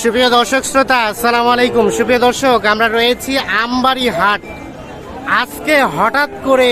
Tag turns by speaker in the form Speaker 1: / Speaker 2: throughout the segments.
Speaker 1: সুপ্রিয় দর্শক শ্রোতা, আসসালামু আলাইকুম। সুপ্রিয় দর্শক, আমরা রয়েছি আমবাড়ি হাট আজকে হঠাৎ করে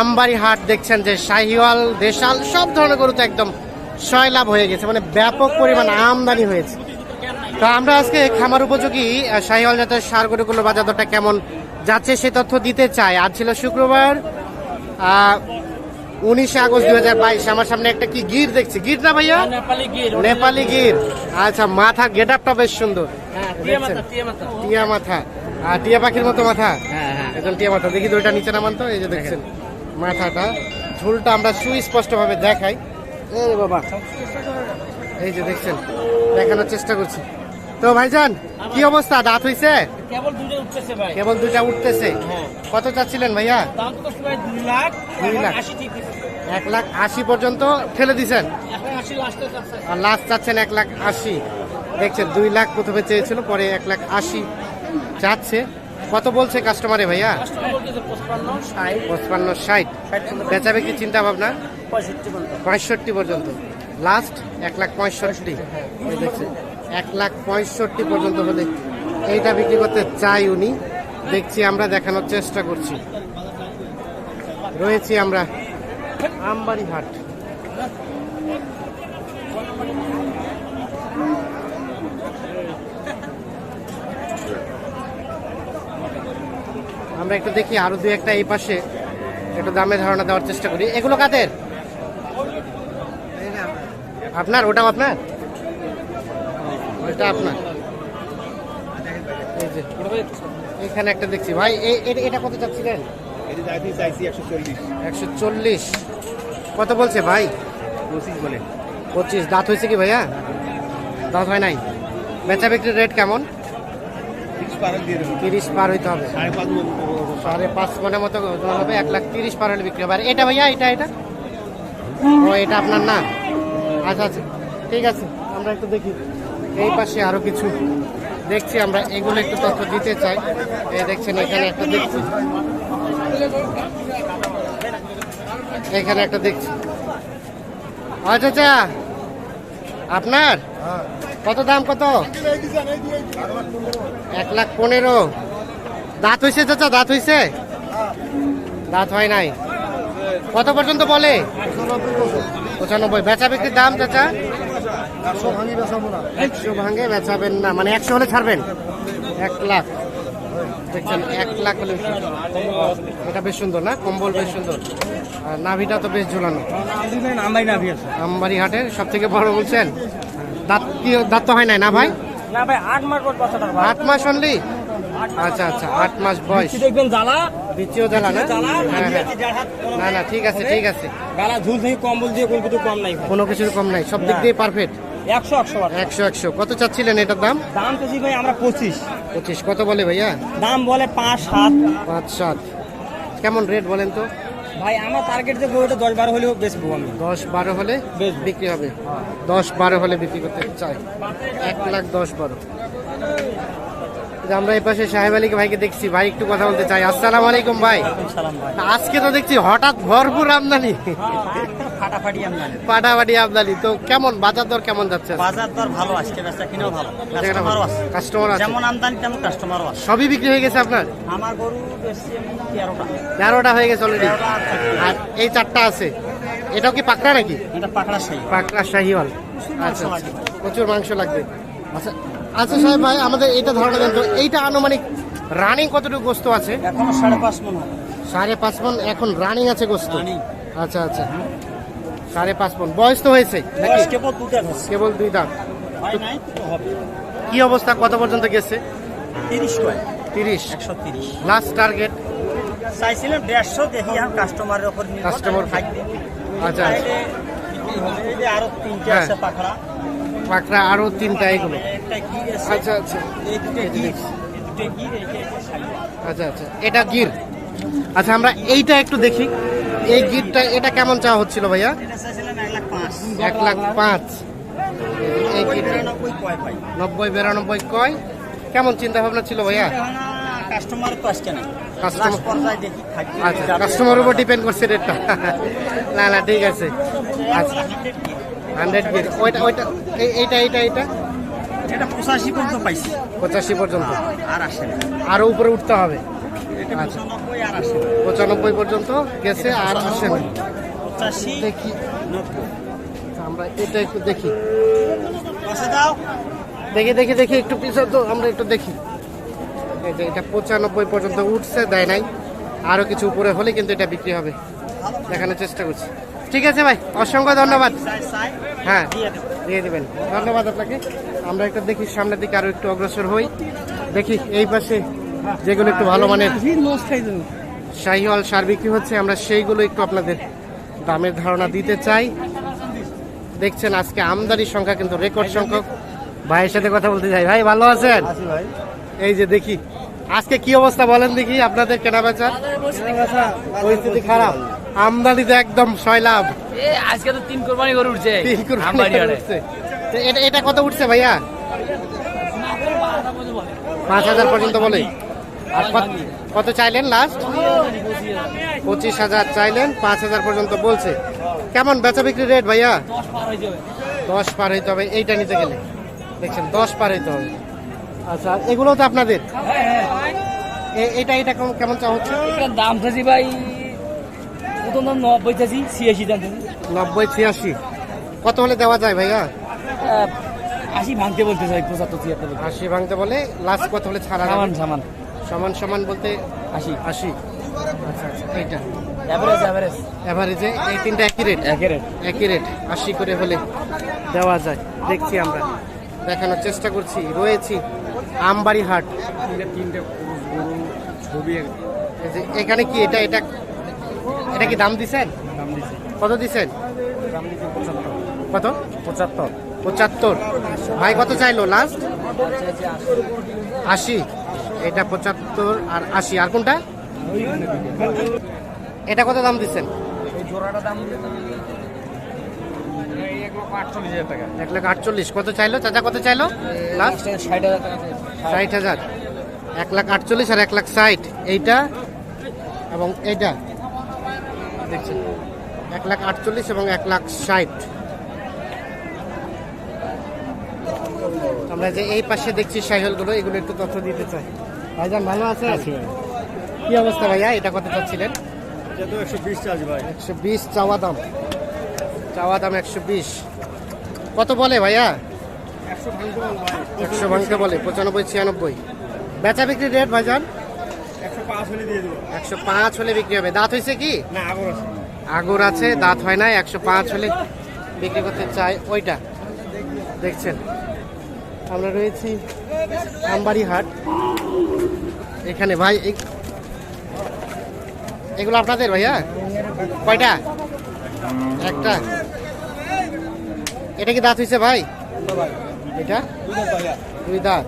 Speaker 1: আমবাড়ি হাট দেখছেন যে শাহিওয়াল, দেশাল, সব ধরনের গরু তো একদম সয়লাভ হয়ে গেছে মানে ব্যাপক পরিমাণ আমদানি হয়েছে। তো আমরা আজকে খামার উপযোগী শাহিওয়াল জাতের সার গরুগুলো বাজার দরটা কেমন যাচ্ছে সে তথ্য দিতে চাই। আজ ছিল শুক্রবার উনিশে আগস্ট দুই হাজার বাইশ। আমার সামনে একটা কি গির দেখছি? গির না ভাইয়া?
Speaker 2: নেপালি গির
Speaker 1: আচ্ছা মাথা গেট আপটা বেশ সুন্দর।
Speaker 2: হ্যাঁ টিয়া মাথা
Speaker 1: দেখছেন?
Speaker 2: টিয়া মাথা।
Speaker 1: টিয়া মাথা। আর টিয়া পাখির মতো মাথা?
Speaker 2: হ্যাঁ হ্যাঁ।
Speaker 1: একদম টিয়া মাথা। দেখি দুইটা নিচে নামান তো এই যে দেখছেন মাথাটা। ঝুলটা আমরা সুস্পষ্ট ভাবে দেখাই। এই বাবা। এই যে দেখছেন দেখানোর চেষ্টা করছি। তো ভাইজান কি অবস্থা? দাঁত হইছে?
Speaker 2: কেবল দুটো উঠতেছে
Speaker 1: দুইটা উঠতেছে।
Speaker 2: হ্যাঁ।
Speaker 1: কত চাচ্ছিলেন ভাইয়া?
Speaker 2: দুই লাখ
Speaker 1: এক লাখ আশি পর্যন্ত ঠেলে
Speaker 2: যাচ্ছে
Speaker 1: আর লাস্ট চাচ্ছেন এক লাখ আশি। দেখছেন দুই লাখ প্রথমে চেয়েছিল পরে এক লাখ আশি চাচ্ছে কত বলছে কাস্টমারে ভাইয়া?
Speaker 2: পঁচপান্ন ষাট।
Speaker 1: বেচাবে কি চিন্তা ভাবনা
Speaker 2: পঁয়ষট্টি পর্যন্ত।
Speaker 1: লাস্ট এক লাখ পঁয়ষট্টি। দেখছেন এক লাখ পঁয়ষট্টি পর্যন্ত হলে এইটা বিক্রি করতে চাই উনি। দেখছি আমরা দেখানোর চেষ্টা করছি। রয়েছি আমরা আমবাড়ি হাট আমরা একটু দেখি আরও দু একটা এই পাশে একটু দামে ধারণা দেওয়ার চেষ্টা করি। এগুলো কাদের? আপনার? ওটাও আপনার? ওটা আপনার। এখানে একটা দেখছি। ভাই এটা কত চাচ্ছিলেন?
Speaker 3: এটি চাইছি একশো চল্লিশ।
Speaker 1: কত বলছে ভাই?
Speaker 3: পঁচিশ বলে।
Speaker 1: পঁচিশ। দাঁত হয়েছে কি ভাইয়া? দাঁত হয় নাই। বেচা বিক্রির রেট কেমন?
Speaker 3: তিরিশ
Speaker 1: পার হইতে হবে।
Speaker 3: সাড়ে পাঁচ
Speaker 1: মনের মতো। হবে। এক লাখ তিরিশ পার হলে বিক্রি হবে। আর এটা ভাইয়া এটা এটা? ও এটা আপনার না? আচ্ছা আচ্ছা। ঠিক আছে আমরা একটু দেখি। এই পাশে আরও কিছু। দেখছি আমরা এগুলো একটু তথ্য দিতে চাই। এই দেখছেন এখানে একটা দেখছি। এখানে একটা দেখছি আচ্ছা আচ্ছা আপনার? কত দাম কত? এক লাখ পনেরো। দাঁত হয়েছে চাচা দাঁত হয়েছে দাঁত হয় নাই। কত পর্যন্ত বলে? পঁচানব্বই। বেচা বিক্রির দাম চাচা? একশো ভাঙে বেচাবেন না মানে একশো হলে ছাড়বেন। এক লাখ। দেখছেন এক লাখ হলে এটা বেশ সুন্দর না? কম্বল বেশ সুন্দর। আর নাভিটা তো বেশ ঝুলানো। আমবাড়ি হাটের সব থেকে বড় বলছেন? দাঁত কি দাঁত তো হয় নাই না ভাই?
Speaker 2: না ভাই আট মাস
Speaker 1: আট অনলি আচ্ছা আচ্ছা আট মাস বয়স।
Speaker 2: দেখবেন জ্বালা।
Speaker 1: দ্বিতীয় জ্বালা না? হ্যাঁ হ্যাঁ। না না ঠিক আছে ঠিক আছে।
Speaker 2: গালা ঝুল থেকে কম্বল দিয়ে কোনো কিছু কম নাই।
Speaker 1: কোনো কিছুর কম নাই সব দিক দিয়ে পারফেক্ট
Speaker 2: একশো একশো
Speaker 1: একশো একশো। কত চাচ্ছিলেন এটার দাম?
Speaker 2: দাম তো ভাই আমরা পঁচিশ।
Speaker 1: পঁচিশ। কত বলে ভাইয়া?
Speaker 2: দাম বলে পাঁচ সাত।
Speaker 1: পাঁচ সাত। কেমন রেট বলেন তো?
Speaker 2: ভাই আমার টার্গেট যে বইটা দশ বারো হলেও বেচবো আমি।
Speaker 1: দশ বারো হলে
Speaker 2: বেশ।
Speaker 1: বিক্রি হবে? দশ বারো হলে বিক্রি করতে চাই। এক লাখ দশ বারো। আমরা এই পাশে সাহেব আলীকে ভাইকে দেখছি। ভাই একটু কথা বলতে চাই। আসসালামু আলাইকুম ভাই।
Speaker 2: ভাই।
Speaker 1: আজকে তো দেখছি হঠাৎ ভরপুর আমদানি।
Speaker 2: ফাটাফাটি
Speaker 1: আমদানি। তো কেমন বাজার দর কেমন যাচ্ছে
Speaker 2: বাজার দর ভালো বেচা কিনেও ভালো। কাস্টমারও আছে।
Speaker 1: কাস্টমার আছে।
Speaker 2: যেমন আমদানি তেমন কাস্টমারও আছে।
Speaker 1: সবই বিক্রি হয়ে গেছে আপনার?
Speaker 2: আমার গরু বেশি তেরোটা।
Speaker 1: তেরোটা হয়ে গেছে অলরেডি
Speaker 2: আর
Speaker 1: এই চারটা আছে। এটাও কি পাকড়া নাকি?
Speaker 2: এটা পাকড়া সেই
Speaker 1: পাকড়া শাহিওয়াল। আচ্ছা আচ্ছা। প্রচুর মাংস লাগবে। আচ্ছা আচ্ছা সাহেব ভাই আমাদের এটা ধারণা দেন তো এইটা আনুমানিক রানিং কতটুকু গোস্ত আছে?
Speaker 2: এখনও সাড়ে পাঁচ মন
Speaker 1: সাড়ে পাঁচ মন এখন রানিং আছে গোস্ত? আচ্ছা আচ্ছা। সাড়ে পাঁচ মন বয়স তো হয়েছে
Speaker 2: কেবল
Speaker 1: দুই দাঁত। কি অবস্থা? কত পর্যন্ত গেছে?
Speaker 2: তিরিশ
Speaker 1: তিরিশ।
Speaker 2: একশো তিরিশ।
Speaker 1: লাস্ট টার্গেট
Speaker 2: চাইছিলাম দেড়শো দেখি কাস্টমারের ওপর
Speaker 1: Customer
Speaker 2: থাকবে
Speaker 1: আচ্ছা,
Speaker 2: আরও তিনটে
Speaker 1: হ্যাঁ।
Speaker 2: আছে পাখড়া
Speaker 1: পাকড়া আরও তিনটা এগুলো। আচ্ছা আচ্ছা। আচ্ছা আচ্ছা। এটা গির আচ্ছা আমরা এইটা একটু দেখি। এই গিরটা এটা কেমন চাওয়া হচ্ছিল ভাইয়া?
Speaker 2: এক লাখ পাঁচ।
Speaker 1: এই
Speaker 2: নব্বই বিরানব্বই কয়
Speaker 1: নব্বই বিরানব্বই কয়? কেমন চিন্তা ভাবনা ছিল ভাইয়া?
Speaker 2: কাস্টমার তো আসছে না।
Speaker 1: আচ্ছা কাস্টমার উপর ডিপেন্ড করছে রেটটা না না ঠিক আছে। আচ্ছা। হান্ড্রেড ওইটা ওইটা এই- এইটা এইটা এইটা?
Speaker 2: এটা পঁচাশি পর্যন্ত পাইছি।
Speaker 1: পঁচাশি পর্যন্ত।
Speaker 2: আর আসে না।
Speaker 1: আরও উপরে উঠতে হবে। আচ্ছা।
Speaker 2: পঁচানব্বই
Speaker 1: পর্যন্ত গেছে আর আসে না। দেখি। আমরা এটা একটু দেখি।
Speaker 2: দাও।
Speaker 1: দেখি দেখি দেখি একটু পিছন তো আমরা একটু দেখি। এই যে এটা পঁচানব্বই পর্যন্ত উঠছে দেয় নাই। আরও কিছু উপরে হলে কিন্তু এটা বিক্রি হবে। দেখানোর চেষ্টা করছি। ঠিক আছে ভাই অসংখ্য ধন্যবাদ। হ্যাঁ
Speaker 2: দিয়ে দেবো।
Speaker 1: দিয়ে দেবেন। ধন্যবাদ আপনাকে। আমরা একটু দেখি সামনের দিকে আরও একটু অগ্রসর হই। দেখি এই পাশে যেগুলো একটু ভালো মানের। শাহিওয়াল সার বিক্রি হচ্ছে আমরা সেইগুলো একটু আপনাদের দামের ধারণা দিতে চাই। দেখছেন আজকে আমদানির সংখ্যা কিন্তু রেকর্ড সংখ্যক। ভাইয়ের সাথে কথা বলতে চাই ভাই ভালো আছেন? এই যে দেখি আজকে কি অবস্থা বলেন দেখি আপনাদের কেনা বেচা? পরিস্থিতি খারাপ। আমদানিতে একদম ছয় লাভ
Speaker 4: আজকে তো তিন কোরবানি করে উঠছে।
Speaker 1: তিন কুরবানি। উঠছে। এটা এটা কত উঠছে ভাইয়া? পাঁচ হাজার পর্যন্ত বলে। আর কত- চাইলেন লাস্ট পঁচিশ হাজার চাইলেন পাঁচ হাজার পর্যন্ত বলছে। কেমন বেচা বিক্রি রেট ভাইয়া? দশ পার হইতে হবে। এইটা নিতে গেলে। দেখছেন দশ পার হইতে হবে। আচ্ছা এগুলো তো আপনাদের? এটা এটা কেমন- কেমন চা হচ্ছে?
Speaker 4: দাম চাচ্ছি ভাই প্রথম দাম নব্বই চাচ্ছি ছিয়াশি দাম
Speaker 1: নব্বই ছিয়াশি। কত হলে দেওয়া যায় ভাইয়া?
Speaker 4: আশি ভাঙতে বলতে চাই পঁচাত্তর ছিয়াত্তর।
Speaker 1: আশি ভাঙতে বলে লাস্ট কত হলে ছাড়া?
Speaker 4: সামান সামান।
Speaker 1: সমান সমান বলতে
Speaker 4: আশি।
Speaker 1: আশি। আচ্ছা আচ্ছা এইটা।
Speaker 4: অ্যাভারেজ
Speaker 1: এই তিনটা একই রেট
Speaker 4: একের রেট
Speaker 1: একই রেট আশি করে হলে দেওয়া যায়। দেখছি আমরা। দেখানোর চেষ্টা করছি। রয়েছি আমবাড়ি হাট
Speaker 3: তিনটে ছবি
Speaker 1: এখানে কি এটা এটা এটা কি দাম দিছেন
Speaker 3: দাম
Speaker 1: কত দিছেন
Speaker 3: দাম
Speaker 1: কত?
Speaker 3: পঁচাত্তর।
Speaker 1: পঁচাত্তর। ভাই কত চাইলো? লাস্ট আশি। এটা পঁচাত্তর আর আশি। আর কোনটা? এটা কত দাম দিচ্ছেন?
Speaker 3: এক
Speaker 1: লাখ আটচল্লিশ কত চাইলো? চাচা কত চাইলো? লাস্ট
Speaker 4: ষাট হাজার
Speaker 1: এক লাখ আটচল্লিশ আর এক লাখ ষাট। এইটা এবং এইটা। দেখছেন? এক লাখ আটচল্লিশ এবং এক লাখ ষাট। আমরা যে এই পাশে দেখছি সাইকেলগুলো এগুলো একটু তথ্য দিতে চাই। ভাইজান ভালো আছে কি অবস্থা ভাইয়া? এটা কত চাচ্ছিলেন?
Speaker 3: একশো বিশ
Speaker 1: একশো বিশ চাওয়া দাম। চাওয়া দাম একশো বিশ। কত বলে ভাইয়া?
Speaker 3: একশো ভাঙতে বল
Speaker 1: পঁচানব্বই ছিয়ানব্বই। বেচা বিক্রি রেট ভাইজান?
Speaker 3: একশো পাঁচ হলে
Speaker 1: একশো পাঁচ হলে বিক্রি হবে। দাঁত হয়েছে কি?
Speaker 3: না আছে।
Speaker 1: আগর আছে দাঁত হয় না একশো পাঁচ হলে বিক্রি করতে চাই। ওইটা। দেখছেন। আমরা রয়েছি আমবাড়ি হাট। এখানে ভাই এগুলো আপনাদের ভাইয়া? কয়টা? একটা। এটা কি দাঁত হয়েছে ভাই? এটা? দুই দাঁত।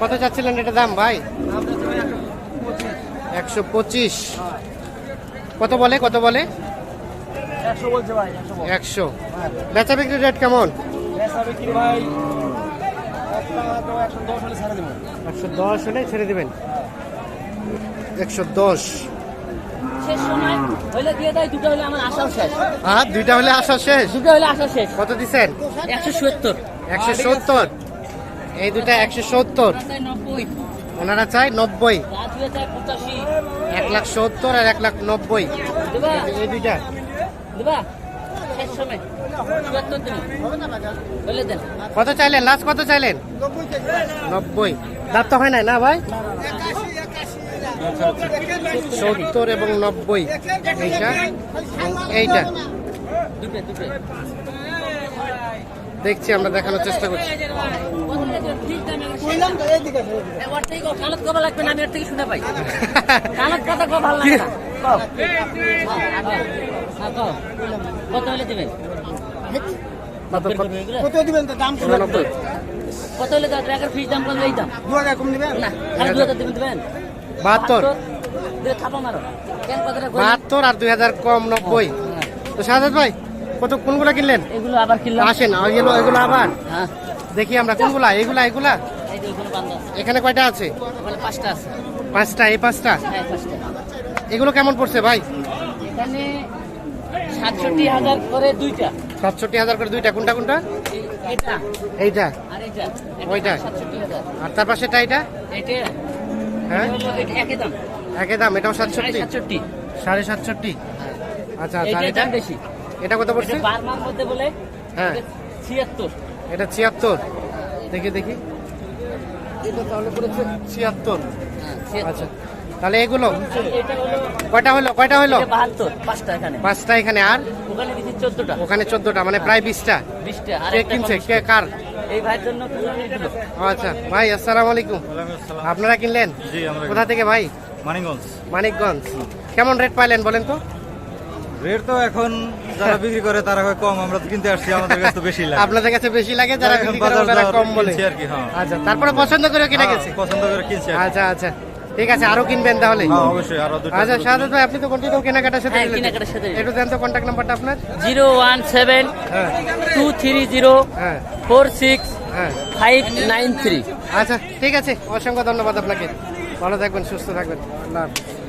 Speaker 1: কত চাচ্ছিলেন এটা দাম ভাই? একশো পঁচিশ। কত বলে কত বলে?
Speaker 4: একশো
Speaker 1: বেচা বিক্রি রেট কেমন?
Speaker 4: বেচা বিক্রি ভাই একশো দশ হলে ছাড়া
Speaker 1: দেবেন। একশো দশ। আর দুইটা হলে আসা শেষ?
Speaker 4: দুটো হলে আশা শেষ।
Speaker 1: কত দিচ্ছেন?
Speaker 4: একশো সত্তর।
Speaker 1: একশো সত্তর? এই দুটা একশো সত্তর। ওনারা চাই নব্বই।
Speaker 4: হয়ে
Speaker 1: এক লাখ সত্তর আর এক লাখ নব্বই। এই দুইটা।
Speaker 4: দেবা। শেষ সময়।
Speaker 1: কত চাইলেন? লাস্ট কত চাইলেন? নব্বই। দাঁত তো হয় নাই না ভাই? সত্তর এবং নব্বই। এইটা? এইটা? দেখছি আমরা দেখানোর চেষ্টা করছি।
Speaker 4: লাগবে না আমি এর থেকে শুনে পাই। কানত কথা কো ভালো লাগে। কত হলে দেবেন
Speaker 1: কত
Speaker 2: তো দাম
Speaker 4: কত হলে ফিস দাম কত এই দাম
Speaker 2: দু হাজার কম দিবেন
Speaker 4: না খালি দু হাজার দেবেন দেবেন
Speaker 1: বাহাত্তর।
Speaker 4: থাপা মারো
Speaker 1: বাহাত্তর আর দুই হাজার কম নব্বই। তো সাজাদ ভাই কত কোনগুলা কিনলেন?
Speaker 4: এগুলো আবার কিনলাম
Speaker 1: আসেন এগুলো এগুলো আবার।
Speaker 4: হ্যাঁ
Speaker 1: দেখি আমরা কোনগুলা এগুলা এগুলা? এখানে কয়টা আছে?
Speaker 4: পাঁচটা আছে।
Speaker 1: পাঁচটা এই পাঁচটা?
Speaker 4: হ্যাঁ পাঁচটা।
Speaker 1: এগুলো কেমন পড়ছে ভাই?
Speaker 4: এখানে সাতষট্টি হাজার করে দুইটা।
Speaker 1: সাতষট্টি হাজার করে দুইটা। কোনটা কোনটা?
Speaker 4: এটা
Speaker 1: এইটা?
Speaker 4: আর এটা
Speaker 1: ওইটা? আর তার পাশেটা এটা
Speaker 4: এটা?
Speaker 1: হ্যাঁ?
Speaker 4: একই দাম।
Speaker 1: একই দাম এটাও সাতষট্টি?
Speaker 4: সাতষট্টি।
Speaker 1: সাড়ে সাতষট্টি? আচ্ছা আচ্ছা এটা?
Speaker 4: বেশি।
Speaker 1: এটা কত পড়ছে?
Speaker 4: বার্মার মধ্যে বলে
Speaker 1: হ্যাঁ।
Speaker 4: ছিয়াত্তর।
Speaker 1: এটা ছিয়াত্তর? দেখি দেখি। এটা তাহলে পড়েছে ছিয়াত্তর। আচ্ছা। তাহলে এগুলো? কয়টা হলো? কয়টা হলো?
Speaker 4: পাঁচটা এখানে।
Speaker 1: আর?
Speaker 4: ওখানে চোদ্দটা।
Speaker 1: মানে প্রায় বিশটা। কে কিনছে। কে কার? আচ্ছা ভাই আসসালামু আলাইকুম। আপনারা কিনলেন? কোথা থেকে ভাই?
Speaker 3: মানিকগঞ্জ।
Speaker 1: মানিকগঞ্জ। কেমন রেট পাইলেন বলেন তো?
Speaker 3: রেট তো এখন যারা বিক্রি করে তারা কম। আমরা কিনতে আসছি আমাদের কাছে বেশি লাগে।
Speaker 1: আপনাদের কাছে বেশি লাগে যারা বিক্রি করে
Speaker 3: দর
Speaker 1: কম বলে।
Speaker 3: আর কি, হ্যাঁ।
Speaker 1: আচ্ছা তারপরে পছন্দ করে কিনা
Speaker 3: হ্যাঁ,
Speaker 1: গেছে?
Speaker 3: পছন্দ করে কিনছি।
Speaker 1: আচ্ছা আচ্ছা। ঠিক আছে আরও কিনবেন তাহলে?
Speaker 3: হ্যাঁ অবশ্যই আরও
Speaker 1: আচ্ছা শাহাদ ভাই আপনি তো কন্টিনিউ কেনাকাটার সাথে
Speaker 4: হ্যাঁ। কেনাকাটার সাথে
Speaker 1: একটু দেন তো কন্ট্যাক্ট নাম্বারটা আপনার?
Speaker 4: জিরো ওয়ান সেভেন
Speaker 1: হ্যাঁ।
Speaker 4: টু থ্রি জিরো
Speaker 1: হ্যাঁ।
Speaker 4: ফোর সিক্স
Speaker 1: হ্যাঁ।
Speaker 4: Five nine three.
Speaker 1: আচ্ছা ঠিক আছে অসংখ্য ধন্যবাদ আপনাকে। ভালো থাকবেন সুস্থ থাকবেন। আল্লাহ হাফেজ।